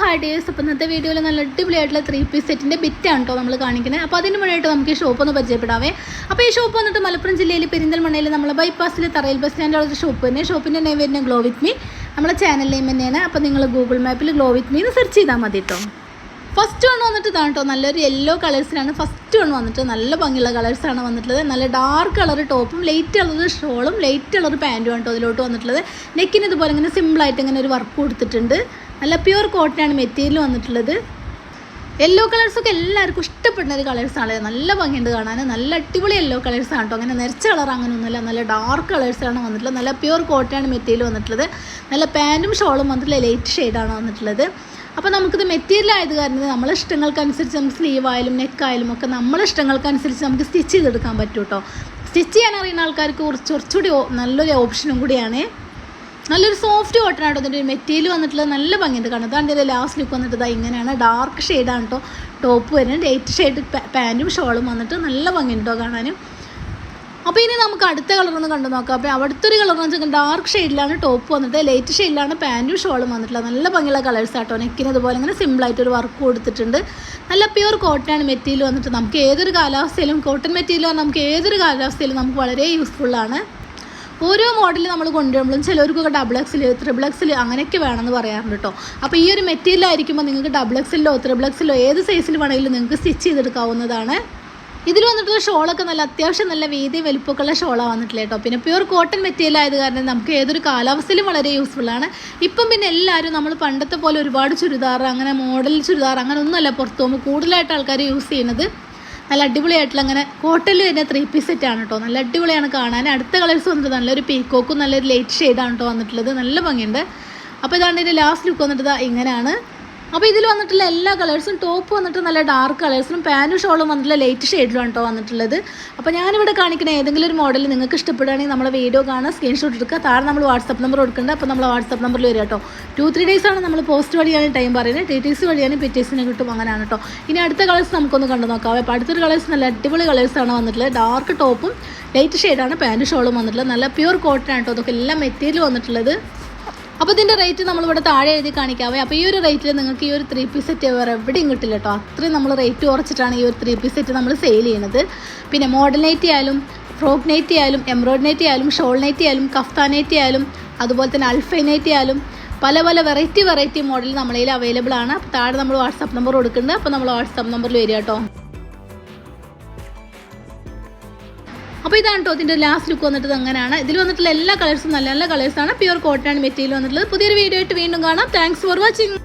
Hi ഡേഴ്സ് അപ്പോൾ ഇന്നത്തെ വീഡിയോയിൽ നല്ല അടിപൊളിയായിട്ടുള്ള ത്രീ പീസ് സെറ്റിന്റെ ബിറ്റാണ് കേട്ടോ നമ്മൾ കാണിക്കുന്നത് അപ്പോൾ അതിന് മുന്നായിട്ട് നമുക്ക് ഈ ഷോപ്പ് ഒന്ന് പരിചയപ്പെടാവേ. അപ്പോൾ ഈ ഷോപ്പ് വന്നിട്ട് മലപ്പുറം ജില്ലയിൽ പെരിന്തൽമണ്ണയിൽ നമ്മൾ ബൈപ്പാസിൽ തറയിൽ ബസ് സ്റ്റാൻഡിലുള്ള ഒരു ഷോപ്പ് തന്നെ. ഷോപ്പിന്റെ നെയിം ഗ്ലോ വിത്ത് മീ നമ്മളെ ചാനൽ നെയിം തന്നെയാണ്. അപ്പോൾ നിങ്ങൾ ഗൂഗിൾ മാപ്പിൽ ഗ്ലോ വിത്ത് മീ എന്ന് സെർച്ച് ചെയ്താൽ മതി കേട്ടോ ഫസ്റ്റ് വൺ വന്നിട്ട് ഇതാണ് കേട്ടോ നല്ലൊരു യെല്ലോ കളേഴ്സിലാണ് ഫസ്റ്റ് വൺ വന്നിട്ട് നല്ല ഭംഗിയുള്ള കളേഴ്സാണ് വന്നിട്ടുള്ളത്. നല്ല ഡാർക്ക് കളർ ടോപ്പും ലൈറ്റ് കളർ ഷോളും ലൈറ്റ് കളർ പാന്റും ആണ് കേട്ടോ ഇതിലോട്ട് വന്നിട്ടുള്ളത്. നെക്കിന് ഇതുപോലെ ഇങ്ങനെ സിമ്പിളായിട്ട് ഇങ്ങനെ ഒരു വർക്ക് കൊടുത്തിട്ടുണ്ട്. നല്ല പ്യുവർ കോട്ടനാണ് മെറ്റീരിയൽ വന്നിട്ടുള്ളത്. യെല്ലോ കളേഴ്സൊക്കെ എല്ലാവർക്കും ഇഷ്ടപ്പെടുന്ന ഒരു കളേഴ്സാണ് നല്ല ഭംഗിയുണ്ട് കാണാൻ. നല്ല അടിപൊളി യെല്ലോ കളേഴ്സാണ് കേട്ടോ അങ്ങനെ നിറച്ച കളർ അങ്ങനെ ഒന്നുമില്ല നല്ല ഡാർക്ക് കളേഴ്സാണ് വന്നിട്ടുള്ളത്. നല്ല പ്യുവർ കോട്ടനാണ് മെറ്റീരിയൽ വന്നിട്ടുള്ളത്. നല്ല പാന്റും ഷോളും വന്നിട്ടുള്ള ലൈറ്റ് ഷെയ്ഡാണ് വന്നിട്ടുള്ളത്. അപ്പോൾ നമുക്കിത് മെറ്റീരിയൽ ആയത് കാരണം നമ്മളെ ഇഷ്ടങ്ങൾക്കനുസരിച്ച് നമുക്ക് സ്ലീവ് ആയാലും നെക്ക് ആയാലും ഒക്കെ നമ്മളെ ഇഷ്ടങ്ങൾക്കനുസരിച്ച് നമുക്ക് സ്റ്റിച്ച് ചെയ്തെടുക്കാൻ പറ്റും കേട്ടോ സ്റ്റിച്ച് ചെയ്യാൻ അറിയുന്ന ആൾക്കാർക്ക് കുറച്ച് കുറച്ചുകൂടി നല്ലൊരു ഓപ്ഷനും കൂടിയാണ്. നല്ലൊരു സോഫ്റ്റ് കോട്ടൺ ആട്ടോ ഇതിന്റെ മെറ്റീരിയൽ വന്നിട്ടുള്ളത്. നല്ല ഭംഗിയുണ്ട് കാരണം അതാണ് ഇതിന്റെ ലാസ്റ്റ് ലുക്ക് വന്നിട്ട് ഇതാ ഇങ്ങനെയാണ്. ഡാർക്ക് ഷെയ്ഡാണ് കേട്ടോ ടോപ്പ് വരുന്നത്. ലൈറ്റ് ഷെയ്ഡ് പാന്റും ഷോളും വന്നിട്ട് നല്ല ഭംഗിയുണ്ട് കാണാനും അപ്പോൾ ഇനി നമുക്ക് അടുത്ത കളർ ഒന്ന് കണ്ടു നോക്കാം. അപ്പോൾ അവിടുത്തെ ഒരു കളർ എന്ന് വെച്ചാൽ ഡാർക്ക് ഷെയ്ഡിലാണ് ടോപ്പ് വന്നിട്ട്. ലൈറ്റ് ഷെയ്ഡിലാണ് പാന്റും ഷോളും വന്നിട്ടുള്ളത്. നല്ല ഭംഗിയുള്ള കളേഴ്സ് ആട്ടോ. നെക്കിന് ഇതുപോലെ ഇങ്ങനെ സിമ്പിളായിട്ട് ഒരു വർക്ക് കൊടുത്തിട്ടുണ്ട്. നല്ല പ്യുവർ കോട്ടൺ മെറ്റീരിയൽ വന്നിട്ട്. നമുക്ക് ഏതൊരു കാലാവസ്ഥയിലും കോട്ടൺ മെറ്റീരിയൽ നമുക്ക് ഏതൊരു കാലാവസ്ഥയിലും നമുക്ക് വളരെ യൂസ്ഫുള്ളാണ് ഓരോ മോഡൽ നമ്മൾ കൊണ്ടുവരുമ്പോഴും ചിലവർക്കൊക്കെ ഡബിൾ എക്സിൽ ത്രിബിൾ എക്സിൽ അങ്ങനെയൊക്കെ വേണമെന്ന് പറയാറുണ്ട് കേട്ടോ അപ്പോൾ ഈ ഒരു മെറ്റീരിയൽ ആയിരിക്കുമ്പോൾ നിങ്ങൾക്ക് ഡബിൾ എക്സിലോ ത്രിബിൾ എക്സിലോ ഏത് സൈസിൽ വേണമെങ്കിലും നിങ്ങൾക്ക് സ്റ്റിച്ച് ചെയ്തെടുക്കാവുന്നതാണ്. ഇതിൽ വന്നിട്ടുള്ള ഷോളൊക്കെ നല്ല അത്യാവശ്യം നല്ല വീതി വലിപ്പമൊക്കെയുള്ള ഷോളാണ് വന്നിട്ടില്ല കേട്ടോ പിന്നെ പ്യുവർ കോട്ടൺ മെറ്റീരിയൽ ആയത് കാരണം നമുക്ക് ഏതൊരു കാലാവസ്ഥയിലും വളരെ യൂസ്ഫുൾ ആണ്. ഇപ്പം പിന്നെ എല്ലാവരും നമ്മൾ പണ്ടത്തെ പോലെ ഒരുപാട് ചുരിദാർ അങ്ങനെ മോഡൽ ചുരിദാർ അങ്ങനെ ഒന്നുമല്ല പുറത്തു പോകുമ്പോൾ കൂടുതലായിട്ട് ആൾക്കാർ യൂസ് ചെയ്യുന്നത്. നല്ല അടിപൊളിയായിട്ടുള്ള അങ്ങനെ കോട്ടണിൽ തന്നെ ത്രീ പീസ് സെറ്റ് ആണ് കേട്ടോ നല്ല അടിപൊളിയാണ് കാണാൻ. അടുത്ത കളേഴ്സ് വന്നിട്ട് നല്ലൊരു പീക്കോക്കും നല്ലൊരു ലൈറ്റ് ഷെയ്ഡാണ് കേട്ടോ വന്നിട്ടുള്ളത്. നല്ല ഭംഗിയുണ്ട്. അപ്പോൾ ഇതാണ് ഇതിന്റെ ലാസ്റ്റ് ലുക്ക് വന്നിട്ട് ഇങ്ങനെയാണ്. അപ്പോൾ ഇതിൽ വന്നിട്ടുള്ള എല്ലാ കളേഴ്സും ടോപ്പ് വന്നിട്ട് നല്ല ഡാർക്ക് കളേഴ്സിലും പാന്റും ഷോളും വന്നിട്ടുള്ള ലൈറ്റ് ഷെയ്ഡിലാണ് കേട്ടോ വന്നിട്ടുള്ളത്. അപ്പോൾ ഞാനിവിടെ കാണിക്കുന്ന ഏതെങ്കിലും ഒരു മോഡൽ നിങ്ങൾക്ക് ഇഷ്ടപ്പെടുകയാണെങ്കിൽ നമ്മളെ വീഡിയോ കാണാൻ സ്ക്രീൻഷോട്ട് എടുക്കുക. താഴെ നമ്മൾ വാട്സപ്പ് നമ്പർ കൊടുക്കുന്നുണ്ട്. അപ്പോൾ നമ്മൾ വാട്സപ്പ് നമ്പറിൽ വരിക കേട്ടോ ടു ത്രീ ഡേയ്സ് ആണ് നമ്മൾ പോസ്റ്റ് വഴിയാണ് ടൈം പറയുന്നത്. ടി ടി സി വഴിയാണ് പിറ്റേഴ്സിനെ കിട്ടും അങ്ങനെയാണ് കേട്ടോ ഇനി അടുത്ത കളേഴ്സ് നമുക്കൊന്ന് കണ്ടു നോക്കാം. അപ്പോൾ അടുത്തൊരു കളേഴ്സ് നല്ല അടിപൊളി കളേഴ്സാണ് വന്നിട്ടുള്ളത്. ഡാർക്ക് ടോപ്പും ലൈറ്റ് ഷെയ്ഡാണ് പാന്റും ഷോളും വന്നിട്ടുള്ളത്. നല്ല പ്യൂർ കോട്ടൺ ആണ് കേട്ടോ അതൊക്കെ എല്ലാം മെറ്റീരിയൽ വന്നിട്ടുള്ളത്. അപ്പോൾ ഇതിന്റെ റേറ്റ് നമ്മളിവിടെ താഴെ എഴുതി കാണിക്കാവേ. അപ്പോൾ ഈ ഒരു റേറ്റിൽ നിങ്ങൾക്ക് ഈ ഒരു ത്രീ പീസ് സെറ്റ് വേറെ എവിടെയും കിട്ടില്ല കേട്ടോ അത്രയും നമ്മൾ റേറ്റ് കുറച്ചിട്ടാണ് ഈ ഒരു ത്രീ പീസ് സെറ്റ് നമ്മൾ സെയിൽ ചെയ്യുന്നത്. പിന്നെ മോഡൽ നൈറ്റി ആയാലും ഫ്രോക്ക് നൈറ്റി ആയാലും എംബ്രോയ്ഡ് നൈറ്റി ആയാലും ഷോൾ നൈറ്റി ആയാലും കഫ്താ നൈറ്റി ആയാലും അതുപോലെ തന്നെ അൽഫൈ നൈറ്റി ആയാലും പല പല വെറൈറ്റി വെറൈറ്റി മോഡൽ നമ്മളതിൽ അവൈലബിൾ ആണ്. അപ്പോൾ താഴെ നമ്മൾ വാട്സാപ്പ് നമ്പർ കൊടുക്കുന്നുണ്ട്. അപ്പോൾ നമ്മൾ വാട്സാപ്പ് നമ്പറിൽ വരിക കേട്ടോ അപ്പോൾ ഇതാണ് കേട്ടോ ഇതിന്റെ ലാസ്റ്റ് ലുക്ക് വന്നിട്ട് അങ്ങനെയാണ്. ഇതിൽ വന്നിട്ടുള്ള എല്ലാ കളേഴ്സും നല്ല നല്ല കളേഴ്സാണ് പ്യുവർ കോട്ടൺ മെറ്റീരിയൽ വന്നിട്ടുള്ളത്. പുതിയൊരു വീഡിയോ ആയിട്ട് വീണ്ടും കാണാം. Thanks for watching